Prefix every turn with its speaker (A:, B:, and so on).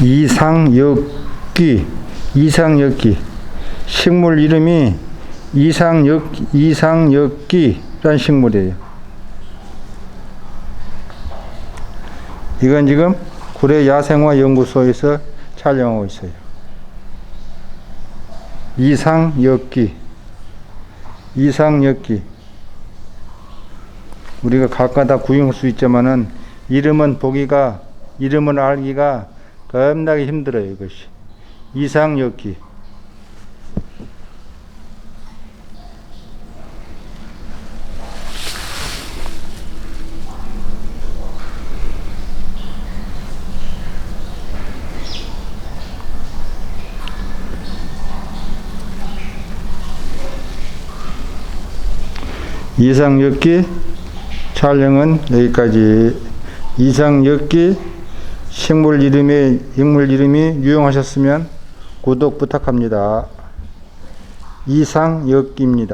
A: 이상역기 이상역기 식물 이름이 이상역 이상역기란 식물이에요. 이건 지금 구례 야생화 연구소에서 촬영하고 있어요. 이상역기 이상역기 우리가 가까다 구경할 수 있지만은 이름은 보기가 이름을 알기가 겁나게 힘들어요 이것이. 이상역기 이상역기 촬영은 여기까지. 이상역기 식물 이름이 식물 이름이 유용하셨으면 구독 부탁합니다. 이상역기입니다.